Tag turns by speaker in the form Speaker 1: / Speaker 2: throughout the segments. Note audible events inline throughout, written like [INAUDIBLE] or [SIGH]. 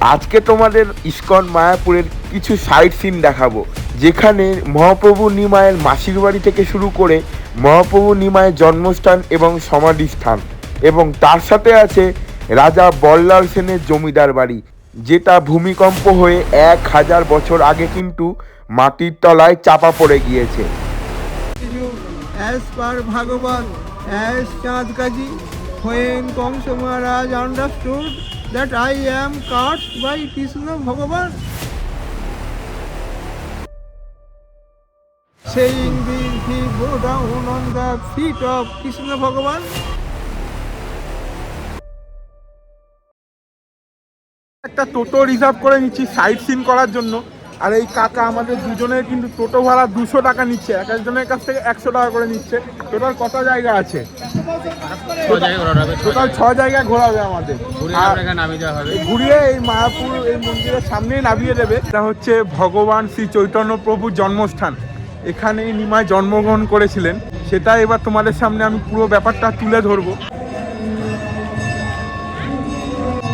Speaker 1: আজকে তোমাদের ইস্কন মায়াপুরের কিছু সাইট সিন দেখাবো। যেখানে মহাপ্রভু নিমায়ের মাসির বাড়ি থেকে শুরু করে মহাপ্রভু নিমায়ের জন্মস্থান এবং সমাধিস্থান। এবং তার সাথে আছে রাজা বল্লাল সেনের জমিদার বাড়ি, যেটা ভূমিকম্প হয়ে এক হাজার বছর আগে কিন্তু মাটির তলায় চাপা পড়ে গিয়েছে।
Speaker 2: Understood that I am cursed by Krishna Bhagavan, saying this, he go down on the feet of Krishna Bhagavan.
Speaker 3: একটা টোটো রিজার্ভ করে নিচ্ছি সাইট সিন করার জন্য আর এই কাকা আমাদের দুজনের কিন্তু টোটো ভাড়া দুশো টাকা নিচ্ছে। এক একজনের কাছ থেকে একশো টাকা করে নিচ্ছে। টোটাল কত জায়গা আছে? টোটাল ছ জায়গা ঘোরাবে আমাদের। ঘুরিয়ে এই মায়াপুর এই মন্দিরের সামনেই নামিয়ে দেবে। এটা হচ্ছে ভগবান শ্রী চৈতন্য প্রভুর জন্মস্থান। এখানেই নিমায় জন্মগ্রহণ করেছিলেন। সেটা এবার তোমাদের সামনে আমি পুরো ব্যাপারটা তুলে ধরবো।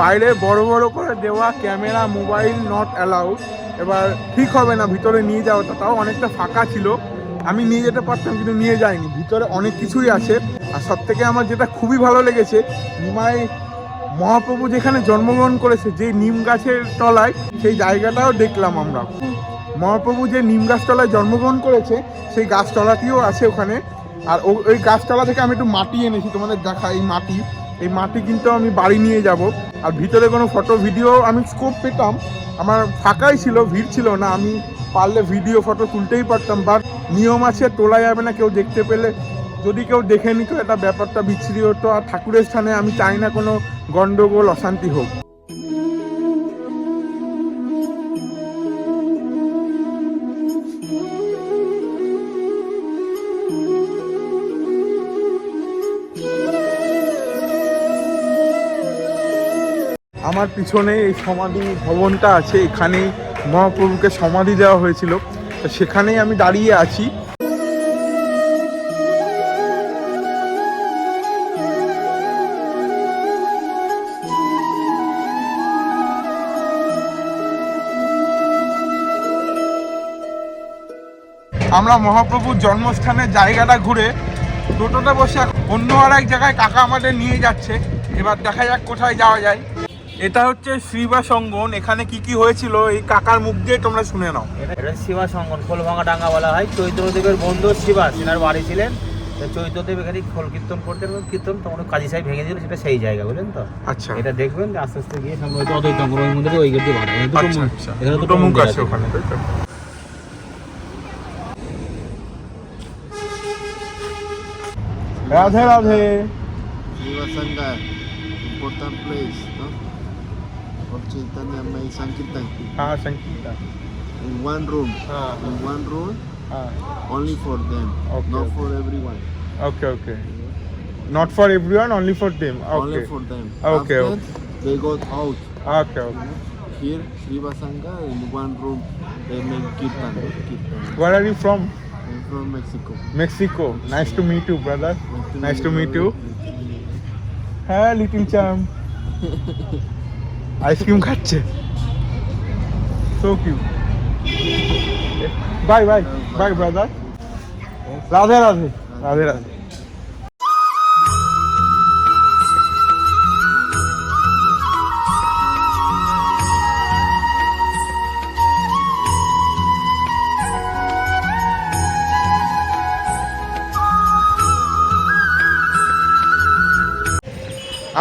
Speaker 3: বাইরে বড় বড় করে দেওয়া ক্যামেরা মোবাইল নট অ্যালাউড এবার ঠিক হবে না, ভিতরে নিয়ে যাওয়াটা তাও অনেকটা ফাঁকা ছিল। আমি নিয়ে যেতে পারতাম, কিন্তু নিয়ে যাইনি। ভিতরে অনেক কিছুই আছে। আর সব থেকে আমার যেটা খুবই ভালো লেগেছে, নিমাই মহাপ্রভু যেখানে জন্মগ্রহণ করেছে, যে নিম গাছের তলায়, সেই জায়গাটাও দেখলাম আমরা। মহাপ্রভু যে নিম গাছতলায় জন্মগ্রহণ করেছে, সেই গাছতলাটিও আছে ওখানে। আর ওই গাছতলা থেকে আমি একটু মাটি এনেছি, তোমাদের দেখা এই মাটি। এই মাটি কিন্তু আমি বাড়ি নিয়ে যাব। আর ভিতরে কোনো ফটো ভিডিও আমি স্কোপ পেতাম। আমার ফাঁকাই ছিল, ভিড় ছিল না। আমি পারলে ভিডিও ফটো তুলতেই পারতাম। বাট নিয়ম আছে, তোলা যাবে না কেউ দেখতে পেলে। যদি কেউ দেখে নিত, এটা ব্যাপারটা বিচ্ছিরি হতো। আর ঠাকুরের স্থানে আমি চাই না কোনো গণ্ডগোল অশান্তি হোক। আমার পিছনে এই সমাধি ভবনটা আছে এখানেই মহাপ্রভুকে সমাধি দেওয়া হয়েছিল। সেখানেই আমি দাঁড়িয়ে আছি। আমরা মহাপ্রভুর জন্মস্থানের জায়গাটা ঘুরে টোটোটা বসে অন্য আর এক জায়গায় কাকা আমাদের নিয়ে যাচ্ছে। এবার দেখা যাক কোথায় যাওয়া যায়। এটা হচ্ছে শ্রীবাস অঙ্গন এখানে কি কি হয়েছিল? এই কাকার মুখ দিয়ে তোমরা শুনে নাও।
Speaker 4: এটা শিবা সঙ্গন খোলভাঙা ডাঙ্গা বলা হয়। চৈত্রদেবের বন্ধু শিবা সিনার বাড়ি ছিলেন। তো চৈত্রদেব এখানে খোল কীর্তন করতেন এবং কীর্তন তখন কাজী সাহেব ভেঙে দিল সেটা সেই জায়গা বুঝলেন তো?
Speaker 3: আচ্ছা।
Speaker 4: এটা দেখবেন যে আস্তে আস্তে গিয়ে সম্ভবত অদ্বৈত মন্দিরে ওই গেট বাড়া
Speaker 3: আচ্ছা
Speaker 4: মুখ-
Speaker 3: আচ্ছা।
Speaker 4: এখানে
Speaker 3: দুটো মুখ আছে ওখানে। Radhe Radhe.
Speaker 5: Place, no? Chaitan and may Sankirtan.
Speaker 3: Ah, Sankirtan.
Speaker 5: In one room.
Speaker 3: Ah.
Speaker 5: In one room.
Speaker 3: Ah.
Speaker 5: Only for them.
Speaker 3: Okay.
Speaker 5: Not
Speaker 3: okay.
Speaker 5: for everyone.
Speaker 3: Okay, okay. Not for everyone, only for them.
Speaker 5: Okay.
Speaker 3: Only
Speaker 5: for them.
Speaker 3: Okay.
Speaker 5: After, okay. They got out.
Speaker 3: Okay, okay.
Speaker 5: Here, Shiva in one room. They make kirtan. kirtan.
Speaker 3: Where are you from?
Speaker 5: I'm from Mexico.
Speaker 3: Mexico. Nice to meet you, brother. Nice to meet you. Hi, little charm. [LAUGHS] Ice cream খাচ্ছে। So cute bye bye bye brother Radhe Radhe Radhe Radhe.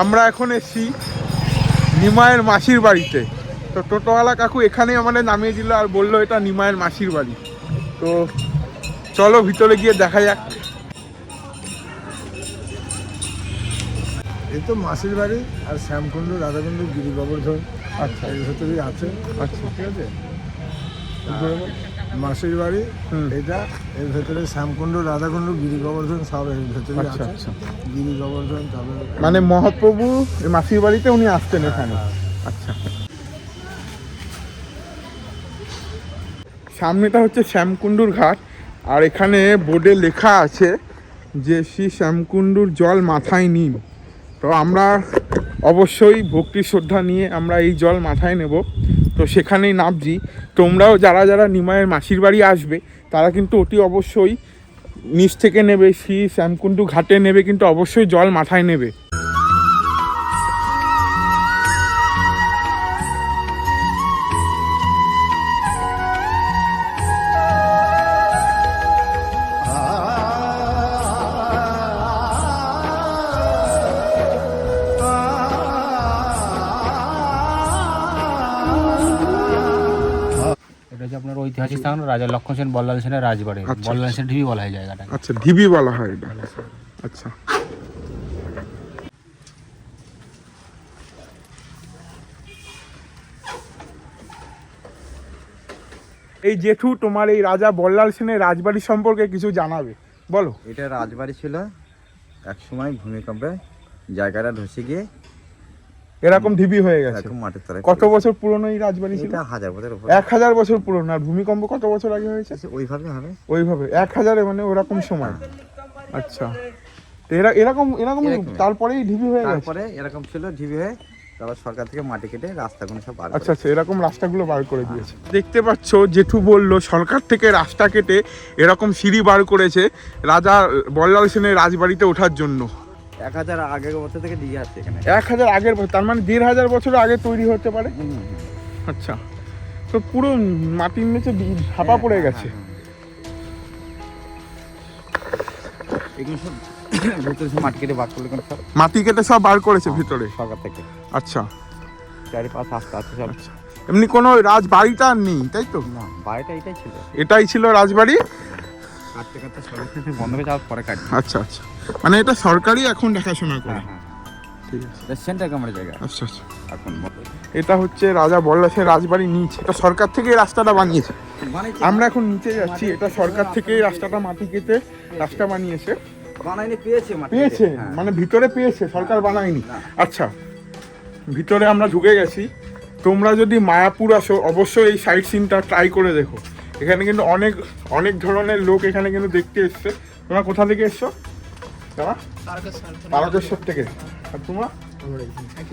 Speaker 3: আমরা এখন এসছি নিমায়ের মাসির বাড়িতে। তো টোটোওয়ালা কাকু এখানেই আমাদের নামিয়ে দিল আর বলল এটা নিমায়ের মাসির বাড়ি। তো চলো ভিতরে গিয়ে দেখা যাক।
Speaker 2: এই তো মাসির বাড়ি আর শ্যামকুণ্ড রাধাকুণ্ড গিরি গোবর্ধন
Speaker 3: আচ্ছা।
Speaker 2: এই ভেতরেই আছে।
Speaker 3: আচ্ছা।
Speaker 2: ঠিক আছে? মাসির বাড়ি। এটা এর ভেতরে শ্যামকুণ্ড রাধাকুণ্ড গিরি গোবর্ধন সব এর ভেতরে
Speaker 3: আচ্ছা,
Speaker 2: আছে।
Speaker 3: আচ্ছা।
Speaker 2: গিরি গোবর্ধন তারপরে
Speaker 3: মানে মহাপ্রভু এই মাসির বাড়িতে উনি আসতেন এখানে? আচ্ছা। সামনেটা হচ্ছে শ্যামকুণ্ডুর ঘাট আর এখানে বোর্ডে লেখা আছে যে শ্রী শ্যামকুণ্ডুর জল মাথায় নিন। তো আমরা অবশ্যই ভক্তি শ্রদ্ধা নিয়ে আমরা এই জল মাথায় নেব। তো সেখানেই নামছি। তোমরাও যারা যারা নিমায়ের মাসির বাড়ি আসবে, তারা কিন্তু অতি অবশ্যই নিচ থেকে নেবে শ্রী শ্যামকুণ্ডু ঘাটে নেবে, কিন্তু অবশ্যই জল মাথায় নেবে।
Speaker 4: সেন বল্লাল সেনের রাজবাড়ি
Speaker 3: আচ্ছা।
Speaker 4: বল্লাল সেন ঢিবি বলা হয় জায়গাটা
Speaker 3: আচ্ছা ঢিবি বলা হয় এটা। আচ্ছা। এই জেঠু তোমার এই রাজা বল্লাল সেনের রাজবাড়ি সম্পর্কে কিছু জানাবে? বলো।
Speaker 6: এটা রাজবাড়ি ছিল এক সময় ভূমিকম্পে জায়গাটা ধসে গিয়ে
Speaker 3: এরকম ঢিবি হয়ে গেছে।
Speaker 6: মাটির তলায়
Speaker 3: কত বছর পুরনো এই রাজবাড়ি ছিল?
Speaker 6: এটা হাজার বছর
Speaker 3: এক হাজার বছর পুরনো। আর ভূমিকম্প কত বছর আগে হয়েছে?
Speaker 6: ওইভাবে হবে।
Speaker 3: ওইভাবে। এক হাজারে মানে ওরকম সময়। আচ্ছা। এরা এরকম এরকম তারপরেই ঢিবি হয়ে গেছে?
Speaker 6: তারপরে এরকম ছিল ঢিবি হয়ে তারপর সরকার থেকে মাটি কেটে রাস্তাগুলো সব বার
Speaker 3: আচ্ছা আচ্ছা। এরকম রাস্তাগুলো বার করে দিয়েছে। দেখতে পাচ্ছ জেঠু বলল সরকার থেকে রাস্তা কেটে এরকম সিঁড়ি বার করেছে রাজা বল্লাল সেনের রাজবাড়িতে ওঠার জন্য।
Speaker 6: এক হাজার আগের বছর থেকে দিয়ে আসছে এখানে।
Speaker 3: এক হাজার আগের বছর তার মানে দেড় হাজার বছর আগে তৈরি হতে পারে। আচ্ছা। তো পুরো মাটির নিচে বি- পড়ে গেছে।
Speaker 6: এগুলো সব [COUGHS] ভেতরে সব মাটি কেটে বার করলে কোনো সব
Speaker 3: মাটি কেটে সব বার করেছে ভিতরে?
Speaker 6: সরকার থেকে।
Speaker 3: আচ্ছা।
Speaker 6: চারিপাশ আস্তে আস্তে সব
Speaker 3: আচ্ছা। এমনি কোনো রাজবাড়িটা আর নেই তাই তো?
Speaker 6: না বাড়িটা এটাই ছিল।
Speaker 3: এটাই ছিল রাজবাড়ি?
Speaker 6: কাটতে কাটতে থেকে বন্ধ হয়ে যাওয়ার পরে কাটছে
Speaker 3: আচ্ছা আচ্ছা। মানে এটা সরকারই এখন দেখাশোনা করে।
Speaker 6: হ্যাঁ হ্যাঁ।
Speaker 3: ঠিক আছে।
Speaker 6: সেন্টার জায়গা।
Speaker 3: আচ্ছা আচ্ছা।
Speaker 6: এখন
Speaker 3: এটা হচ্ছে রাজা বল্লাসের রাজবাড়ি নিচ। এটা সরকার থেকে এই রাস্তাটা বানিয়েছে। আমরা এখন নিচে যাচ্ছি। এটা সরকার থেকে রাস্তাটা মাটি কেটে রাস্তা বানিয়েছে।
Speaker 6: বানাইনি পেয়েছে
Speaker 3: পেয়েছে
Speaker 6: হ্যাঁ।
Speaker 3: মানে ভিতরে পেয়েছে সরকার বানায়নি। আচ্ছা ভিতরে আমরা ঢুকে গেছি। তোমরা যদি মায়াপুর আসো অবশ্যই এই সাইট সিনটা ট্রাই করে দেখো। এখানে কিন্তু অনেক অনেক ধরনের লোক এখানে কিন্তু দেখতে এসছে। তোমরা কোথা থেকে এসছো? তারা তারকেশ্বর থেকে। আর তোমরা?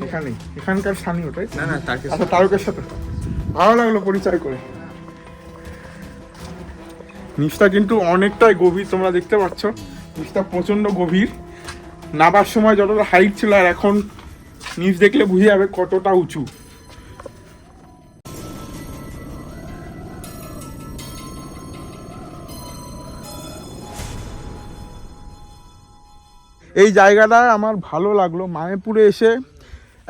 Speaker 3: এখানে এখানকার স্থানীয় তাই না না আচ্ছা তারকেশ্বর ভালো লাগল পরিচয় করে। নিচটা কিন্তু অনেকটাই গভীর তোমরা দেখতে পাচ্ছ। নিচটা প্রচণ্ড গভীর। নাবার সময় যতটা হাইট ছিল আর এখন নিচ দেখলে বুঝে যাবে কতটা উঁচু। এই জায়গাটা আমার ভালো লাগল। মায়াপুরে এসে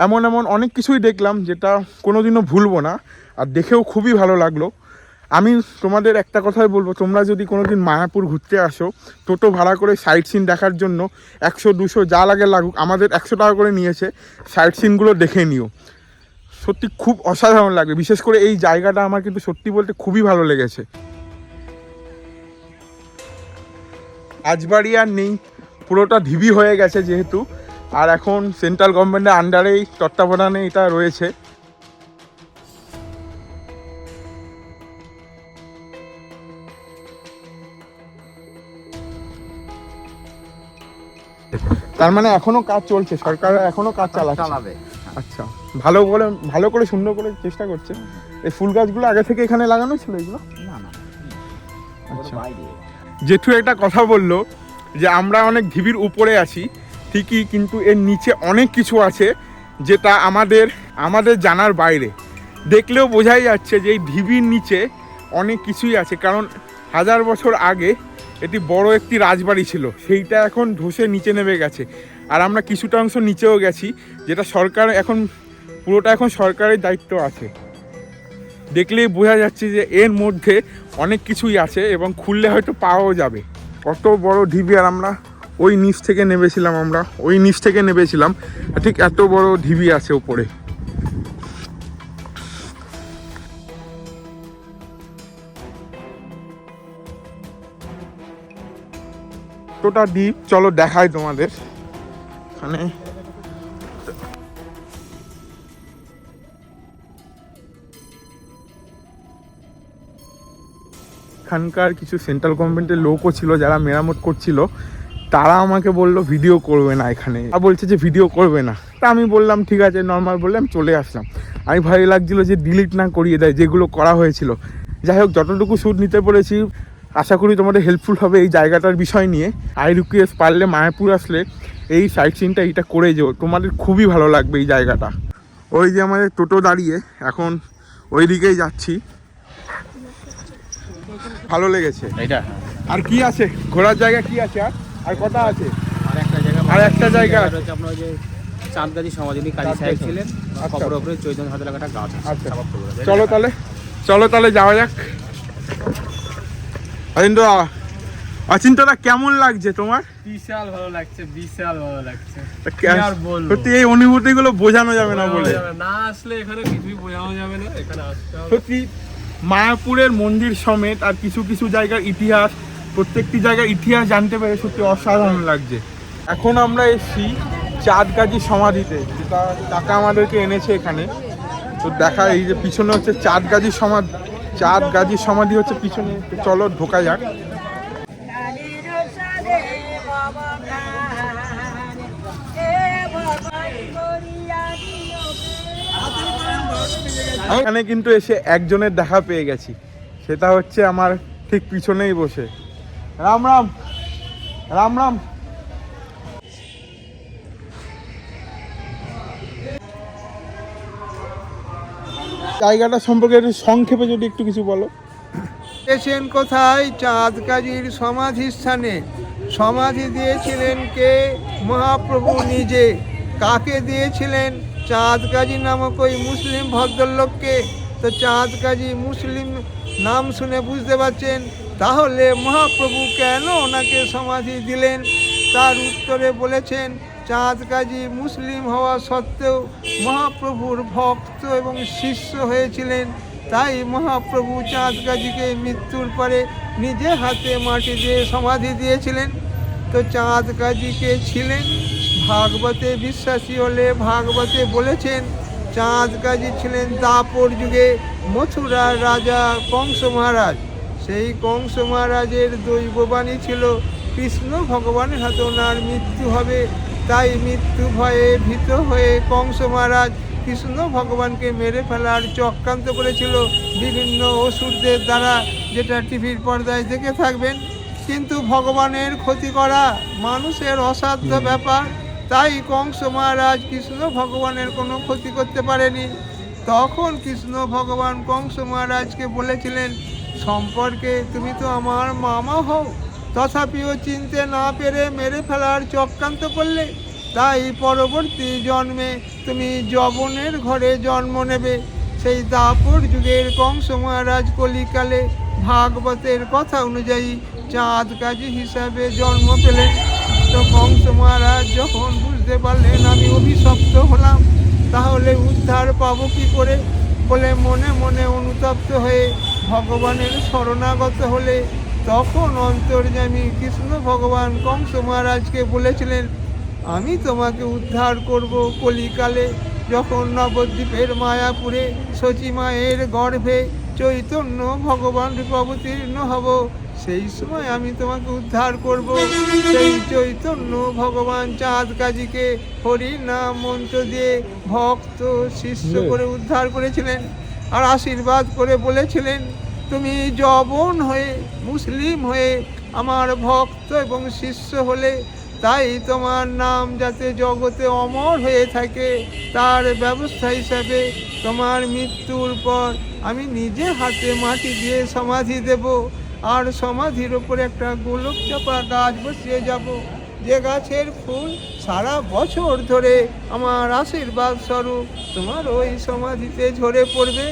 Speaker 3: এমন এমন অনেক কিছুই দেখলাম যেটা কোনোদিনও ভুলবো না, আর দেখেও খুবই ভালো লাগল। আমি তোমাদের একটা কথাই বলব, তোমরা যদি কোনোদিন মায়াপুর ঘুরতে আসো, টোটো ভাড়া করে সাইট সিন দেখার জন্য একশো, দুশো যা লাগে লাগুক, আমাদের একশো টাকা করে নিয়েছে সাইট সিনগুলো দেখে নিও। সত্যি খুব অসাধারণ লাগবে, বিশেষ করে এই জায়গাটা আমার কিন্তু সত্যি বলতে খুবই ভালো লেগেছে। রাজবাড়ি আর নেই। পুরোটা ঢিবি হয়ে গেছে যেহেতু। আর এখন সেন্ট্রাল গভর্নমেন্টের আন্ডারেই তত্ত্বাবধানে এটা রয়েছে। তার মানে এখনও কাজ চলছে সরকার এখনও কাজ চালাচ্ছে।
Speaker 6: চালাবে
Speaker 3: আচ্ছা ভালো করে ভালো করে সুন্দর করে চেষ্টা করছে। এই ফুল গাছগুলো আগে থেকে এখানে লাগানো ছিল এগুলো?
Speaker 6: না না
Speaker 3: আচ্ছা। জেঠু একটা কথা বলল যে আমরা অনেক ঢিবির উপরে আছি, ঠিকই কিন্তু এর নিচে অনেক কিছু আছে যেটা আমাদের আমাদের জানার বাইরে। দেখলেও বোঝাই যাচ্ছে যে এই ঢিবির নিচে অনেক কিছুই আছে, কারণ হাজার বছর আগে এটি বড় একটি রাজবাড়ি ছিল, সেইটা এখন ধসে নিচে নেমে গেছে। আর আমরা কিছুটা অংশ নিচেও গেছি, যেটা সরকার এখন, পুরোটা এখন সরকারের দায়িত্ব আছে। দেখলেই বোঝা যাচ্ছে যে এর মধ্যে অনেক কিছুই আছে এবং খুললে হয়তো পাওয়াও যাবে। কত বড় ঢিবি আর আমরা ওই নিচ থেকে নেমেছিলাম আমরা, ওই নিচ থেকে নেমেছিলাম ঠিক এত বড় ঢিবি আছে ওপরে কতটা ডিপ চলো দেখাই তোমাদের। মানে এখানকার কিছু সেন্ট্রাল গভর্নমেন্টের লোকও ছিল, যারা মেরামত করছিল, তারা আমাকে বলল, ভিডিও করবে না এখানে। আর বলছে যে, ভিডিও করবে না। তা আমি বললাম, ঠিক আছে নর্মাল বললাম চলে আসলাম। আমি ভয় লাগছিল যে ডিলিট না করিয়ে দেয়, যেগুলো করা হয়েছিল। যাই হোক, যতটুকু শ্যুট নিতে পেরেছি, আশা করি তোমাদের হেল্পফুল হবে এই জায়গাটার বিষয় নিয়ে। আই রিকোয়েস্ট পারলে মায়াপুর আসলে এই সাইট সিনটা এইটা করে যেও। তোমাদের খুবই ভালো লাগবে এই জায়গাটা। ওই যে আমাদের টোটো দাঁড়িয়ে, এখন ওই দিকেই যাচ্ছি। ভালো লেগেছে।
Speaker 4: এইটা।
Speaker 3: আর কি আছে? ঘোরার জায়গা কি আছে আর? আর কটা আছে?
Speaker 4: আর একটা জায়গা
Speaker 3: আর আছে।
Speaker 4: আপনার যে চাঁদগাজি সমাধিনী কালী সাহেব ছিলেন।
Speaker 3: আচ্ছা।
Speaker 4: ওপরে চৈতন্য হাতে একটা গাছ।
Speaker 3: আচ্ছা।
Speaker 4: আছে।
Speaker 3: চলো তাহলে। চলো তাহলে যাওয়া যাক। কেমন লাগছে তোমার?
Speaker 2: বিশাল ভালো লাগছে বিশাল ভালো লাগছে।
Speaker 3: তা
Speaker 2: কি আর বলব?
Speaker 3: সত্যি এই অনুভূতিগুলো বোঝানো যাবে না বলে।
Speaker 2: না আসলে এখানে কিছুই বোঝানো যাবে না এখানে আসতে হবে।
Speaker 3: সত্যি মায়াপুরের মন্দির সমেত আর কিছু কিছু জায়গার ইতিহাস, প্রত্যেকটি জায়গার ইতিহাস জানতে পেরে সত্যি অসাধারণ লাগছে। এখন আমরা এসেছি চাঁদগাজি সমাধিতে, যেটা কাকা আমাদেরকে এনেছে এখানে। তো দেখা, এই যে পিছনে হচ্ছে চাঁদগাজি সমাধি চাঁদগাজি সমাধি হচ্ছে পিছনে চলো ঢোকা যাক। এখানে কিন্তু এসে একজনের দেখা পেয়ে গেছি। সেটা হচ্ছে আমার ঠিক পিছনেই বসে। রাম রাম রাম রাম। জায়গাটা সম্পর্কে একটু সংক্ষেপে যদি একটু কিছু বলো।
Speaker 2: এসেন কোথায়? চাঁদ কাজীর সমাধি স্থানে সমাধি দিয়েছিলেন কে? মহাপ্রভু নিজে। কাকে দিয়েছিলেন? চাঁদ কাজী নামক ওই মুসলিম ভদ্রলোককে? তো চাঁদ কাজী মুসলিম নাম শুনে বুঝতে পারছেন, তাহলে মহাপ্রভু কেন ওনাকে সমাধি দিলেন? তার উত্তরে বলেছেন চাঁদ কাজী মুসলিম হওয়া সত্ত্বেও মহাপ্রভুর ভক্ত এবং শিষ্য হয়েছিলেন। তাই মহাপ্রভু চাঁদ গাজীকে মৃত্যুর পরে নিজে হাতে মাটি দিয়ে সমাধি দিয়েছিলেন। তো চাঁদ গাজীকে ছিলেন ভাগবতে বিশ্বাসী হলে ভাগবতে বলেছেন চাঁদ গাজী ছিলেন দাপর যুগে মথুরার রাজা কংস মহারাজ। সেই কংস মহারাজের দৈববাণী ছিল কৃষ্ণ ভগবানের হাতে ওনার মৃত্যু হবে। তাই মৃত্যু ভয়ে ভীত হয়ে কংস মহারাজ কৃষ্ণ ভগবানকে মেরে ফেলার চক্রান্ত করেছিল বিভিন্ন ওষুধদের দ্বারা যেটা টিভির পর্দায় দেখে থাকবেন। কিন্তু ভগবানের ক্ষতি করা মানুষের অসাধ্য ব্যাপার। তাই কংস মহারাজ কৃষ্ণ ভগবানের কোনো ক্ষতি করতে পারেনি। তখন কৃষ্ণ ভগবান কংস মহারাজকে বলেছিলেন, সম্পর্কে তুমি তো আমার মামা হও, তথাপিও চিনতে না পেরে মেরে ফেলার চক্রান্ত করলে, তাই পরবর্তী জন্মে তুমি যবনের ঘরে জন্ম নেবে। সেই দাপর যুগের কংস মহারাজ কলিকালে ভাগবতের কথা অনুযায়ী চাঁদ কাজী হিসাবে জন্ম পেলেন। কংস মহারাজ যখন বুঝতে পারলেন আমি অভিশপ্ত হলাম, তাহলে উদ্ধার পাবো কি করে? বলে মনে মনে অনুতপ্ত হয়ে ভগবানের শরণাগত হলে তখন অন্তর্যামী কৃষ্ণ ভগবান কংস মহারাজকে বলেছিলেন, আমি তোমাকে উদ্ধার করব কলিকালে। যখন নবদ্বীপের মায়াপুরে শচী মায়ের গর্ভে চৈতন্য ভগবান রূপ অবতীর্ণ হব সেই সময় আমি তোমাকে উদ্ধার করব। সেই চৈতন্য ভগবান চাঁদ কাজীকে হরি নাম মন্ত্র দিয়ে ভক্ত শিষ্য করে উদ্ধার করেছিলেন আর আশীর্বাদ করে বলেছিলেন তুমি জবন হয়ে মুসলিম হয়ে আমার ভক্ত এবং শিষ্য হলে তাই তোমার নাম যাতে জগতে অমর হয়ে থাকে তার ব্যবস্থা হিসাবে তোমার মৃত্যুর পর আমি নিজে হাতে মাটি দিয়ে সমাধি দেব। আর সমাধির ওপর একটা গোলক চাপা গাছ বসিয়ে যাব। যে গাছের ফুল সারা বছর ধরে আমার আশীর্বাদ স্বরূপ তোমার ওই সমাধিতে ঝরে পড়বে।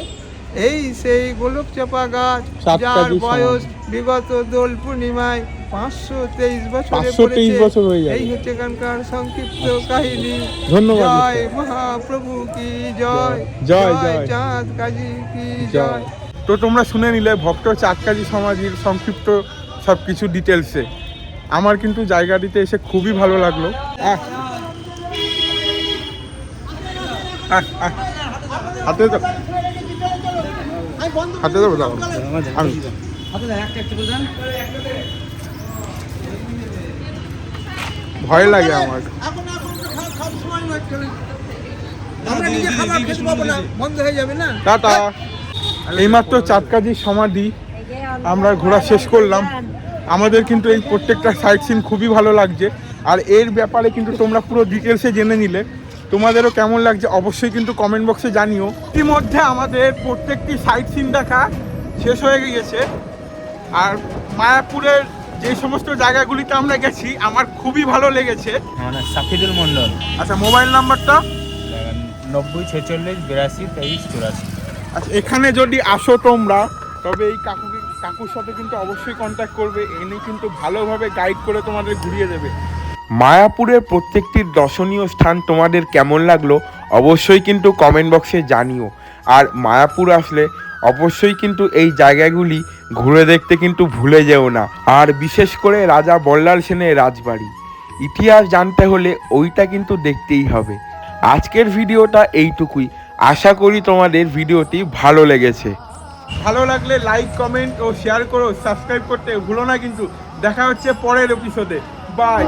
Speaker 2: এই সেই গোলক চাপা গাছ যার বয়স বিগত দোল পূর্ণিমায় পাঁচশো তেইশ বছরে এই হচ্ছে এখানকার সংক্ষিপ্ত কাহিনী। জয় মহাপ্রভু কি জয়?
Speaker 3: জয়, জয়।
Speaker 2: চাঁদ কাজী কি
Speaker 3: জয়? তো তোমরা শুনে নিলে ভক্ত চাঁদকাজি সমাধির সংক্ষিপ্ত সব কিছু ডিটেলসে আমার কিন্তু জায়গাটিতে এসে খুবই ভালো লাগল। হাতে তো হাতে দেবো দাও। ভয় লাগে আমার।
Speaker 2: হয়ে
Speaker 3: টাটা। এইমাত্র চাঁদকাজির সমাধি আমরা ঘোরা শেষ করলাম। আমাদের কিন্তু এই প্রত্যেকটা সাইট সিন খুবই ভালো লাগছে। আর এর ব্যাপারে কিন্তু তোমরা পুরো ডিটেলসে জেনে নিলে। তোমাদেরও কেমন লাগছে অবশ্যই কিন্তু কমেন্ট বক্সে জানিও। ইতিমধ্যে আমাদের প্রত্যেকটি সাইট সিন দেখা শেষ হয়ে গিয়েছে। আর মায়াপুরের যে সমস্ত জায়গাগুলিতে আমরা গেছি আমার খুবই ভালো লেগেছে।
Speaker 4: সাফিদুল মন্ডল
Speaker 3: আচ্ছা মোবাইল নাম্বারটা
Speaker 4: নব্বই ছেচল্লিশ বিরাশি তেইশ চুরাশি।
Speaker 3: আচ্ছা এখানে যদি আসো তোমরা, তবে এই কাকুকে কাকুর সাথে কিন্তু অবশ্যই কন্ট্যাক্ট করবে, এনে কিন্তু ভালোভাবে গাইড করে তোমাদের ঘুরিয়ে দেবে।
Speaker 1: মায়াপুরের প্রত্যেকটি দর্শনীয় স্থান তোমাদের কেমন লাগল, অবশ্যই কিন্তু কমেন্ট বক্সে জানিও। আর মায়াপুর আসলে অবশ্যই কিন্তু এই জায়গাগুলি ঘুরে দেখতে কিন্তু ভুলে যেও না। আর বিশেষ করে রাজা বল্লাল সেনের রাজবাড়ি। ইতিহাস জানতে হলে ওইটা কিন্তু দেখতেই হবে। আজকের ভিডিওটা এইটুকুই। আশা করি তোমাদের ভিডিওটি ভালো লেগেছে।
Speaker 3: ভালো লাগলে লাইক কমেন্ট ও শেয়ার করো সাবস্ক্রাইব করতে ভুলো না কিন্তু। দেখা হচ্ছে পরের এপিসোডে বাই